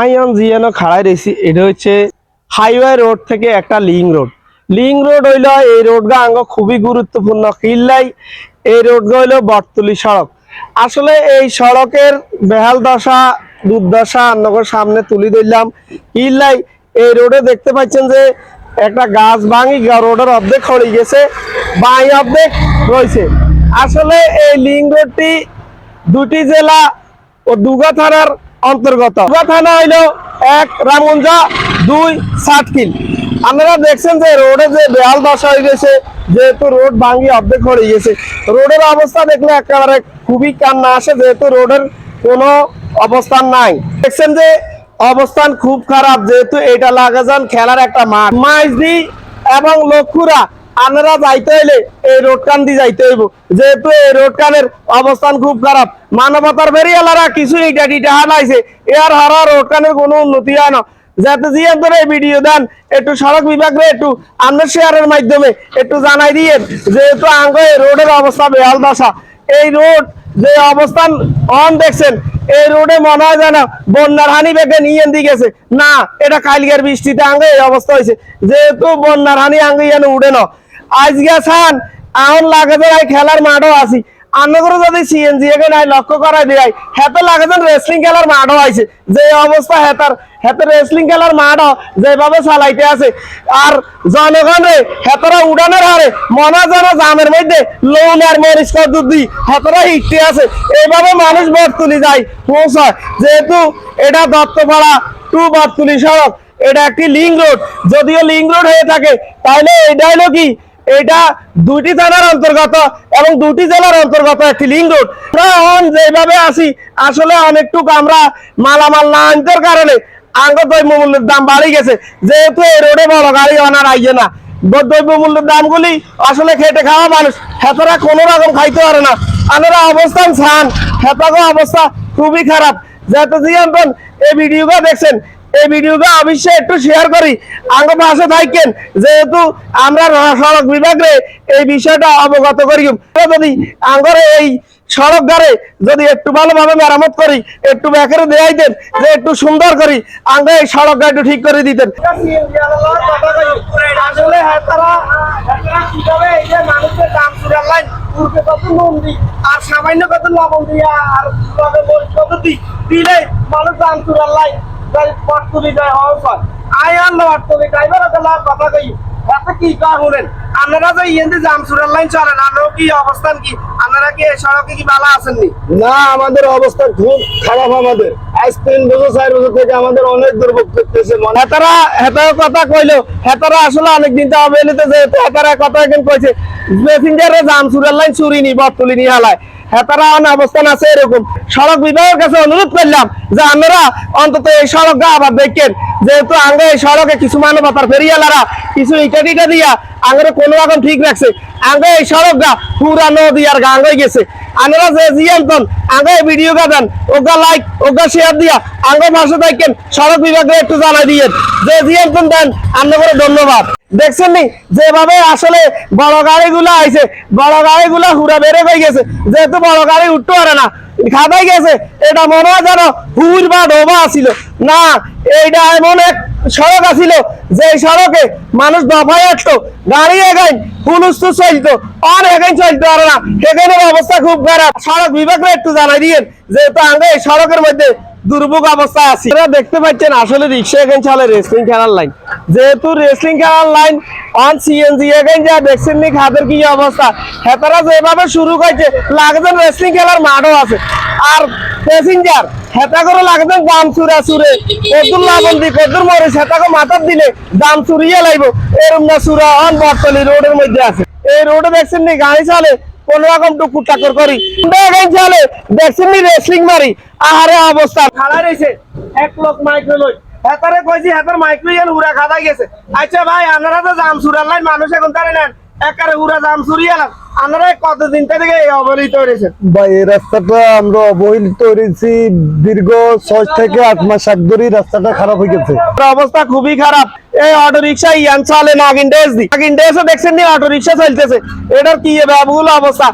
আইয়ন জিয়ানো খাড়াই রয়েছি এটা হচ্ছে হাইওয়ে রোড থেকে একটা লিং রোড। লিং রোড হইল এই রোডগা আঙ্গ খুবই গুরুত্বপূর্ণ। কিল্লাই এই রোডগা হইল বটতলি সড়ক। আসলে এই সড়কের বেহাল দশা, দুর্দশা আপনাদের সামনে তুলি ধরলাম। কিল্লাই এই রোডে দেখতে পাচ্ছেন যে একটা গাছ ভাঙি রোডের অর্ধেক খড়ি গেছে, বাই অর্ধেক রয়েছে। আসলে এই লিং রোডটি দুটি জেলা ও দুগা থানার অন্তর্গত। থানা হইল এক, রামগঞ্জা, দুই সাতকিল আপনারা দেখছেন যে রোডে যে বেহাল দশা হয়ে গেছে, যেহেতু রোড ভাঙ্গি অর্ধেক হয়ে গেছে। রোডের অবস্থা দেখলে একেবারে খুবই কান্না আসে, যেহেতু রোডের কোনো অবস্থান নাই। দেখছেন যে অবস্থান খুব খারাপ, যেহেতু এটা লাগা যান খেলার একটা মাঠ। মাইজদি এবং লক্ষুরা আপনারা যাইতে হইলে এই রোড কান দিয়ে যাইতে হইব। যেহেতু এই রোড কানের অবস্থান খুব খারাপ, মানবতার বেরিয়ালারা কিছু ইটা টিটা হালাইছে এর হারা রোড কানের কোনো উন্নতি হয় না। যাতে যে আপনারা এই ভিডিও দেন, একটু সড়ক বিভাগে একটু আপনার শেয়ারের মাধ্যমে একটু জানাই দিয়ে যেহেতু আঙ্গ এই রোডের অবস্থা বেহাল দশা এই রোড যে অবস্থান অন দেখছেন, এই রোডে মনে হয় যেন বন্যার হানি বেগে নিয়ে দিয়ে গেছে। না, এটা কালকের বৃষ্টিতে আঙ্গে এই অবস্থা হয়েছে যেহেতু বন্যার হানি আঙ্গে উড়ে না। আজকে সান এখন লাগে যে খেলার মাঠও আছি। আন্নগর যদি সিএনজি একে নাই লক্ষ্য করাই দেয় হেতে লাগে যেন রেসলিং খেলার মাঠও আইছে। যে অবস্থা হেতার, হেতে রেসলিং খেলার মাঠও যেভাবে চালাইতে আছে। আর জনগণে হেতরা উড়ানোর হারে মনে যেন জামের মধ্যে লোন আর মরিচ দুধ দি হেতরা হিটতে আছে। এইভাবে মানুষ বটতুলি যায়। পৌঁছায় যেহেতু এটা দত্তপাড়া টু বটতুলি সড়ক, এটা একটি লিং রোড। যদিও লিং রোড হয়ে থাকে তাহলে এটা হলো কি? এটা দুটি থানার অন্তর্গত এবং দুটি জেলার অন্তর্গত একটি লিং রোড এখন যেভাবে আসি আসলে অনেকটুকু আমরা মালামাল না আনতে কারণে আঙ্গ দ্রব্য মূল্যের দাম বাড়ি গেছে। যেহেতু এই রোডে বড় গাড়ি আনার আইয়ে না। দ্রব্য মূল্যের দামগুলি আসলে খেটে খাওয়া মানুষ, হেতারা কোনো রকম খাইতে পারে না। আনারা অবস্থান ছান, হেতাগো অবস্থা খুবই খারাপ। যেহেতু জিয়ান্তন এই ভিডিওটা দেখছেন এই ভিডিওটা অবশ্যই একটু শেয়ার করি। আঙ্গ পাশে থাকেন, যেহেতু আমরা সড়ক বিভাগে এই বিষয়টা অবগত করি। যদি আঙ্গর এই সড়ক গাড়ে যদি একটু ভালোভাবে মেরামত করি, একটু ব্যাকেরে দেয়াই দেন, যে একটু সুন্দর করি, আঙ্গ এই সড়ক গাড়ি ঠিক করে দিতেন। আসলে হেতারা হেতারা কীভাবে এই যে মানুষের কত আর সামান্য কত লবণ দিয়া আর দিলে মানুষ দাম চুরার লাইন পটতুলি যায় হওয়ার পর আয় আনলো পটতুলি ড্রাইভার কথা কই? এত কি কার হলেন আপনারা যে ইয়েন্দি জাম চুরার লাইন চলেন আপনার কি অবস্থান কি? আপনারা কি সড়কে কি ভালো আছেননি? না আমাদের অবস্থা খুব খারাপ আমাদের। আজ তিন বছর চার বছর থেকে আমাদের অনেক দুর্ভোগ করতেছে মনে হেতারা হেতার কথা কইলো। হেতারা আসলে অনেক দিন তো যে হেতারা কথা এখন কইছে। প্যাসেঞ্জারে জাম লাইন চুরি নি বটতুলি নিয়ে হালায়। হেতারা অবস্থান আছে এরকম। সড়ক বিভাগের কাছে অনুরোধ করলাম যে আমরা অন্তত এই সড়ক গা আবার দেখেন। যেহেতু আঙ্গে এই সড়কে কিছু মানবতার ফেরিয়ালারা কিছু ইটা দিয়া আঙ্গরে কোনো রকম ঠিক রাখছে। আঙ্গে এই সড়ক গা পুরা নদী আর গাঙ্গ হয়ে গেছে। আপনারা যে জিয়ান্তন আঙ্গে ভিডিও গা দেন, ওগা লাইক ওগা শেয়ার দিয়া আঙ্গে পাশে থাকেন, সড়ক বিভাগে একটু জানাই দিয়েন। যে জিয়ান্তন দেন, আপনাকে ধন্যবাদ। দেখছেন নি? যেভাবে আসলে বড় গাড়িগুলো আইছে, বড় গাড়িগুলো হুরা বেড়ে হয়ে গেছে। যেহেতু বড় গাড়ি উঠতে পারে না খাদাই গেছে, এটা মনে হয় যেন হুর বা ডোবা আসিল না, এইটা এমন এক সড়ক আসিল যে সড়কে মানুষ দফায় আসতো, গাড়ি এগাইন তো চলতো, আর এগাইন চলতে পারে না। সেখানের অবস্থা খুব খারাপ। সড়ক বিভাগে একটু জানাই দিয়েন, যেহেতু আগে এই সড়কের মধ্যে দুর্ভোগ অবস্থায় আছি। দেখতে পাচ্ছেন, আসলে রিক্সা এখানে চলে রেসলিং খেলার লাইন যেহেতু রেসলিং খেলার লাইন অন সিএনজি এখানে যা দেখছেন নি, খাদের কি অবস্থা? হেতারা যেভাবে শুরু করছে লাগছেন রেসলিং খেলার মাঠও আছে। আর প্যাসেঞ্জার হেতা করে লাগছেন দাম চুরা চুরে। কদুর লাবন্দি কদুর মরিচ হেতাকে মাথার দিলে দাম চুরিয়ে লাগবো এরম না চুরা অন বটতলি রোডের মধ্যে আছে। এই রোডে দেখছেন নি, গাড়ি চলে কোন রকম টুকুর টাকর করি। চলে রেসলিং মারি। আহারে অবস্থা। খাড়া রয়েছে, এক লোক মাইক্রো লই। হেতারে কইছি হেতার মাইক্রো ইয়ান উড়া খাদাই গেছে। আচ্ছা ভাই আপনারা তো জাম সুরার লাইন মানুষ এখন তারে নেন। একারে উড়া জাম সুরিয়ে এলাম। আপনারা কতদিন থেকে এই অবহেলিত রয়েছেন বা এই রাস্তাটা আমরা অবহেলিত হয়েছি দীর্ঘ ছয় থেকে আট মাস আগ ধরেই রাস্তাটা খারাপ হয়ে গেছে। অবস্থা খুবই খারাপ। এই অটো রিক্সা ইয়ান চলে নাগিন ডেস দি। নাগিন ডেসে দেখছেন নি অটো রিক্সা চলতেছে। এটার কি ব্যাবহুল অবস্থা?